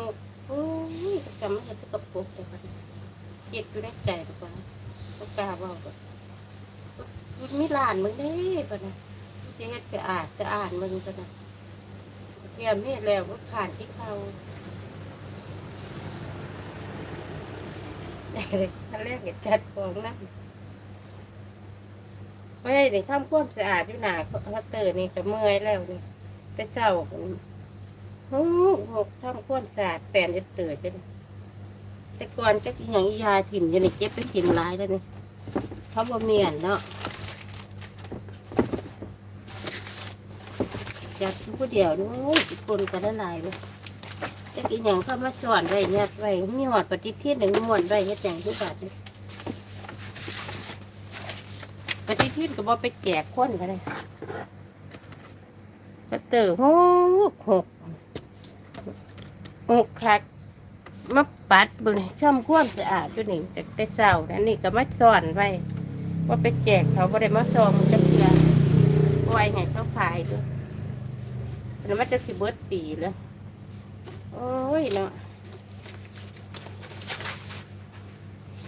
หกโอ้ยจำไม่ได้กระปุกแต่ก็เจ็บอยู่ในใจทุกคนก็กล้าเว่าก็มันมีหลานมึงเด้ปะนะจะเฮ็ดสะอ่าดสะอ่าดมึงปะนะเตรียมเฮ็ดแล้วก็ขาดที่เขาแต่ขั้นแรกเห็นจัดของนั่นไม่ได้ทำความสะอาดอยู่หนาเขาเตอร์นี่ก็เมื่อยแล้วนี่แต่เช้า ก็โอ้หกทำความสะอาดแปลนจะเตือจะแต่ก่อนจะกินอย่างยาถิ่มจะนี่เจ็บไปถิ่มร้ายแล้วนี่เขาบ่เมียนเนาะจับผู้เดียวนู้นคนกันละลายเลยจะกินอย่างเข้ามาสอนไว้ยัดไว้มีหอดปฏิทินหนึ่งม้วนไว้เฮ็ดอย่งทุกบาทเลยปฏิทินก็บ่ไปแจกคนกันเลยกระเตอหกหก หกคักมาปัดเบึงช่อมความสะอาดอยู่นี่จากแต่เช้านั่นนี่ก็มาสอนไว้ว่าไปแจกเขาบ่ได้มาซองจักเทื่อไว้ให้เขาขายด้วยแล้วมันจะสิเบิดปีแล้วโอ้ยเนาะ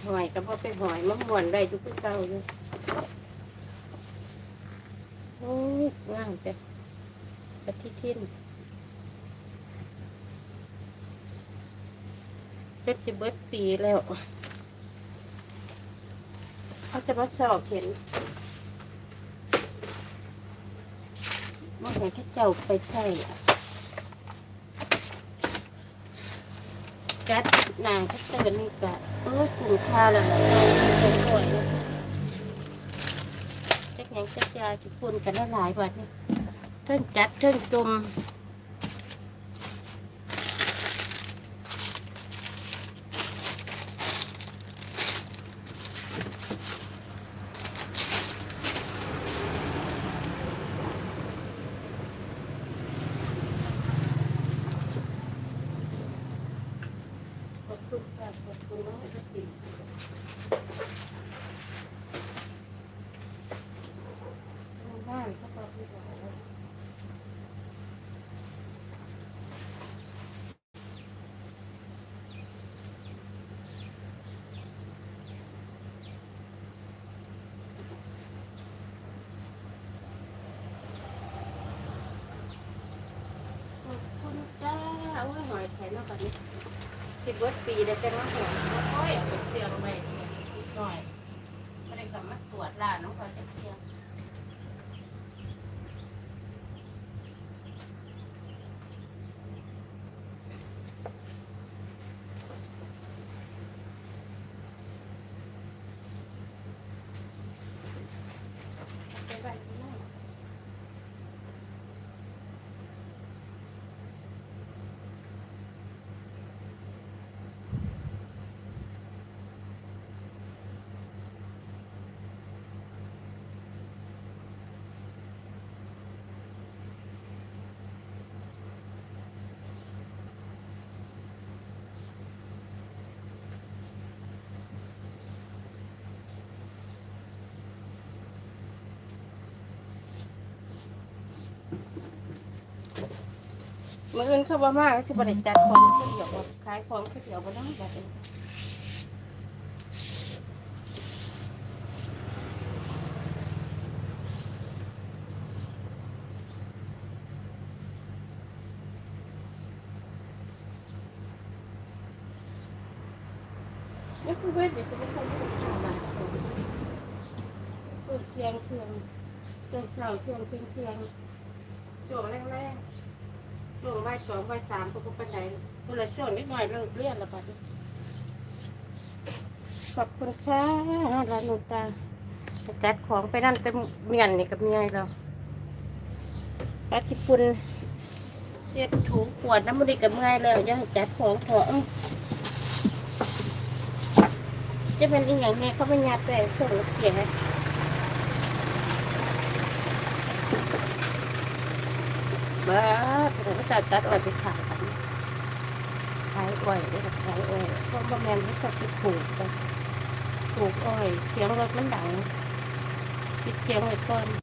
หอยก็พอไปหอยมะม่วนได้ทุกเจ้าเลยโอ้ยงามจ้ะปฏิทิน จ็ดสิบเบิดปีแล้วเขาจะมาสอบเห็นว่าเห็นแค่เจ้าไปใช่อะกัดนางก็เตือนนี่กะโอ้ยกลุ่มค่าแล้วนะสวยๆนะจักยังจักยาสิคุณกันละหลายวันนี่เทิงจัดเทิงจุ่มขอบคุณค่ะขอบคุณน้องสติบ้านเขาบอกที่บอกว่า ขอบคุณ จ้าโอ้ยหอยแข็งแล้วกันนี้ สิบวัดปีได้แต่มาหัวโอ้ยเอาไปเสียงไว้นิดหน่อยไม่ได้กลับมาตรวจร้านน้องเขาจะเสียงไปไว้ข้างนอก มื่ออื่นเข้าบ่มากก็จะบริจัดของเขาเดียวบ่ขายของเขาเดียวบ่ได้แบบนี้นี่คือเวทเดี๋ยวจะไปทำให้ทำบ้านเปิดเสียงเชียงเชียงเช้าเชียงเชียงเชียงโจงแรงๆ ช่วสองใบสามก็บ่ไปไหนคนละช่วงนิดหน่อยเลิกเรียนแล้วบัดนี้ขอบคุณค่ะร้านหนูตาจัดของไปนั่นเต็มเมียนนี่กับเมียเราปลาที่ปุ่นเสียถูขวดน้ำมันดีกับเมื่อยแล้วอยาให้จัดของถอะเอ้าจะเป็นอีกอย่างเนี้ยเขาไม่ยัดแต่ส่งเกียบ้า แต่ก็จัดจัดอ้อยไปขายกันขายอ้อยได้กับขายอ้อยเพราะบางแมนเขาจะไปปลูกกันปลูกอ้อย เสียงรถมันดังปิดเสียงไว้ก่อน